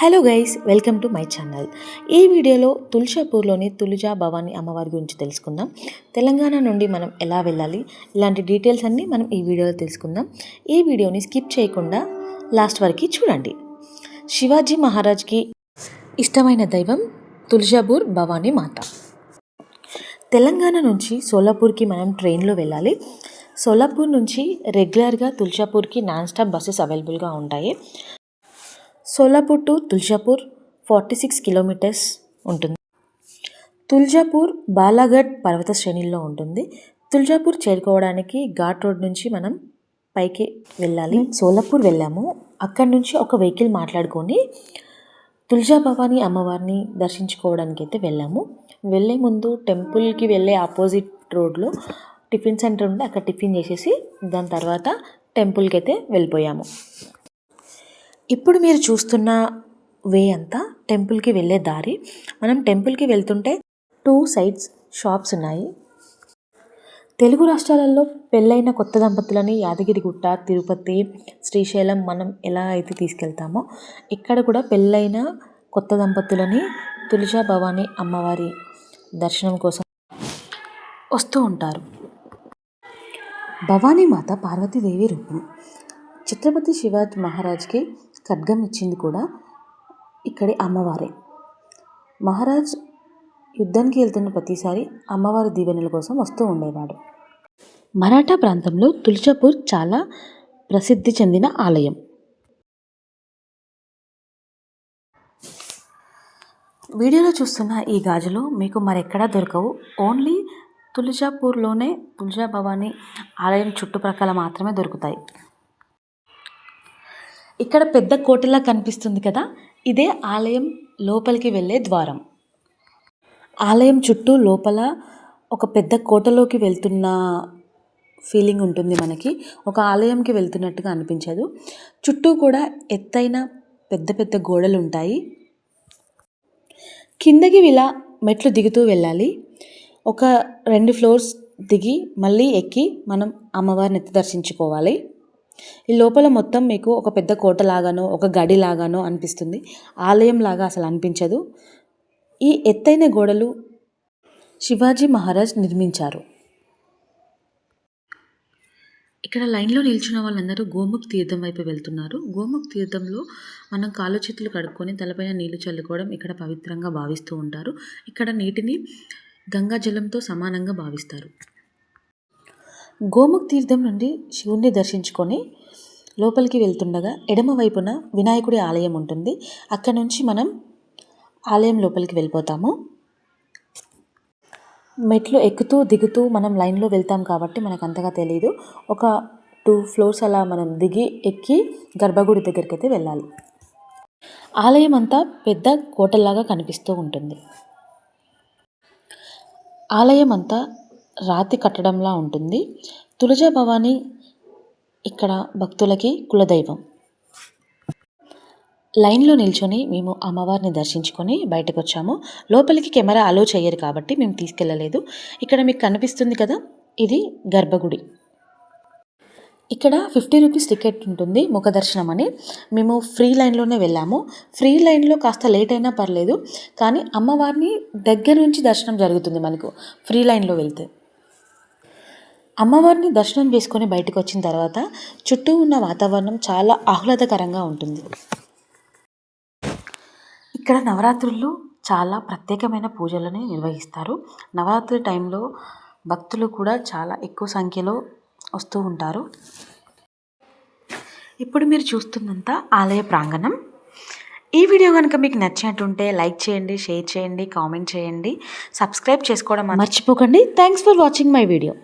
Hello guys welcome to my channel ఈ వీడియోలో తుల్షాపూర్లోని తులుజా భవాని అమ్మవారి గురించి తెలుసుకుందాం. తెలంగాణ నుండి మనం ఎలా వెళ్ళాలి? ఇలాంటి డీటెయిల్స్ అన్నీ మనం ఈ వీడియోలో తెలుసుకుందాం. ఈ వీడియోని స్కిప్ చేయకుండా లాస్ట్ వరకు చూడండి. శివాజీ మహారాజ్కి ఇష్టమైన దైవం తులజాపూర్ భవానీ మాత. తెలంగాణ నుంచి సోలాపూర్కి మనం ట్రైన్లో వెళ్ళాలి. సోలాపూర్ నుంచి రెగ్యులర్గా తులషాపూర్కి నాన్ స్టాప్ బస్సెస్ అవైలబుల్గా ఉంటాయి. Solapur to Tuljapur forty six kilometres ఉంటుంది. తుల్జాపూర్ బాలాగఢ్ పర్వత శ్రేణిలో ఉంటుంది. తుల్జాపూర్ చేరుకోవడానికి ఘాట్ రోడ్ నుంచి మనం పైకి వెళ్ళాలి. సోలాపూర్ వెళ్ళాము. అక్కడి నుంచి ఒక వెహికల్ మాట్లాడుకొని తుల్జా భవాని అమ్మవారిని దర్శించుకోవడానికి అయితే వెళ్ళాము. వెళ్ళే ముందు టెంపుల్కి వెళ్ళే ఆపోజిట్ రోడ్లో టిఫిన్ సెంటర్ ఉంటే అక్కడ టిఫిన్ చేసేసి దాని తర్వాత టెంపుల్కి అయితే వెళ్ళిపోయాము. ఇప్పుడు మీరు చూస్తున్న వే అంతా టెంపుల్కి వెళ్ళే దారి. మనం టెంపుల్కి వెళ్తుంటే టూ సైడ్స్ షాప్స్ ఉన్నాయి. తెలుగు రాష్ట్రాలలో పెళ్ళైన కొత్త దంపతులని యాదగిరిగుట్ట తిరుపతి శ్రీశైలం మనం ఎలా అయితే తీసుకెళ్తామో ఇక్కడ కూడా పెళ్ళైన కొత్త దంపతులని తులజా భవాని అమ్మవారి దర్శనం కోసం వస్తూ ఉంటారు. భవానీ మాత పార్వతీదేవి రూపం. ఛత్రపతి శివాజీ మహారాజ్కి ఖడ్గం ఇచ్చింది కూడా ఇక్కడి అమ్మవారే. మహారాజ్ యుద్ధానికి వెళ్తున్న ప్రతిసారి అమ్మవారి దీవెనల కోసం వస్తూ ఉండేవాడు. మరాఠా ప్రాంతంలో తుల్జాపూర్ చాలా ప్రసిద్ధి చెందిన ఆలయం. వీడియోలో చూస్తున్న ఈ గాజులు మీకు మరెక్కడా దొరకవు. ఓన్లీ తులజాపూర్లోనే తులజా భవానీ ఆలయం చుట్టుప్రక్కల మాత్రమే దొరుకుతాయి. ఇక్కడ పెద్ద కోటలా కనిపిస్తుంది కదా ఇదే ఆలయం లోపలికి వెళ్ళే ద్వారం. ఆలయం చుట్టూ లోపల ఒక పెద్ద కోటలోకి వెళ్తున్న ఫీలింగ్ ఉంటుంది మనకి. ఒక ఆలయంకి వెళ్తున్నట్టుగా అనిపించదు. చుట్టూ కూడా ఎత్తైన పెద్ద పెద్ద గోడలు ఉంటాయి కిందకి ఇలా మెట్లు దిగుతూ వెళ్ళాలి. ఒక రెండు ఫ్లోర్స్ దిగి మళ్ళీ ఎక్కి మనం అమ్మవారిని ఎత్తి దర్శించుకోవాలి. ఈ లోపల మొత్తం మీకు ఒక పెద్ద కోట లాగానో ఒక గడి లాగానో అనిపిస్తుంది. ఆలయం లాగా అసలు అనిపించదు. ఈ ఎత్తైన గోడలు శివాజీ మహారాజ్ నిర్మించారు. ఇక్కడ లైన్లో నిల్చున్న వాళ్ళందరూ గోముఖ్ తీర్థం వైపు వెళ్తున్నారు. గోముఖ్ తీర్థంలో మనం కాలు చేతులు కడుక్కొని తలపైన నీళ్ళు చల్లుకోవడం ఇక్కడ పవిత్రంగా భావిస్తూ ఉంటారు. ఇక్కడ నీటిని గంగా జలంతో సమానంగా భావిస్తారు. గోముఖ తీర్థం నుండి శివుణ్ణి దర్శించుకొని లోపలికి వెళ్తుండగా ఎడమ వైపున వినాయకుడి ఆలయం ఉంటుంది. అక్కడ నుంచి మనం ఆలయం లోపలికి వెళ్ళిపోతాము. మెట్లు ఎక్కుతూ దిగుతూ మనం లైన్లో వెళ్తాం కాబట్టి మనకు అంతగా తెలియదు ఒక టూ ఫ్లోర్స్ అలా మనం దిగి ఎక్కి గర్భగుడి దగ్గరికి అయితే వెళ్ళాలి. ఆలయం అంతా పెద్ద కోటలాగా కనిపిస్తూ ఉంటుంది. ఆలయం అంతా రాతి కట్టడంలా ఉంటుంది. తులజా భవాని ఇక్కడ భక్తులకి కులదైవం. లైన్లో నిల్చొని మేము అమ్మవారిని దర్శించుకొని బయటకు వచ్చాము లోపలికి కెమెరా అలో చేయరు కాబట్టి మేము తీసుకెళ్ళలేదు ఇక్కడ మీకు కనిపిస్తుంది కదా ఇది గర్భగుడి. ఇక్కడ ఫిఫ్టీ రూపీస్ టికెట్ ఉంటుంది ముఖ దర్శనం అని. మేము ఫ్రీ లైన్లోనే వెళ్ళాము. ఫ్రీ లైన్లో కాస్త లేట్ అయినా పర్లేదు కానీ అమ్మవారిని దగ్గర నుంచి దర్శనం జరుగుతుంది మనకు ఫ్రీ లైన్లో వెళ్తే. అమ్మవారిని దర్శనం చేసుకొని బయటకు వచ్చిన తర్వాత చుట్టూ ఉన్న వాతావరణం చాలా ఆహ్లాదకరంగా ఉంటుంది. ఇక్కడ నవరాత్రుల్లో చాలా ప్రత్యేకమైన పూజలని నిర్వహిస్తారు. నవరాత్రి టైంలో భక్తులు కూడా చాలా ఎక్కువ సంఖ్యలో వస్తూ ఉంటారు. ఇప్పుడు మీరు చూస్తున్నంత ఆలయ ప్రాంగణం. ఈ వీడియో కనుక మీకు నచ్చినట్టుంటే లైక్ చేయండి షేర్ చేయండి కామెంట్ చేయండి. సబ్స్క్రైబ్ చేసుకోవడం మర్చిపోకండి. Thanks for watching my video.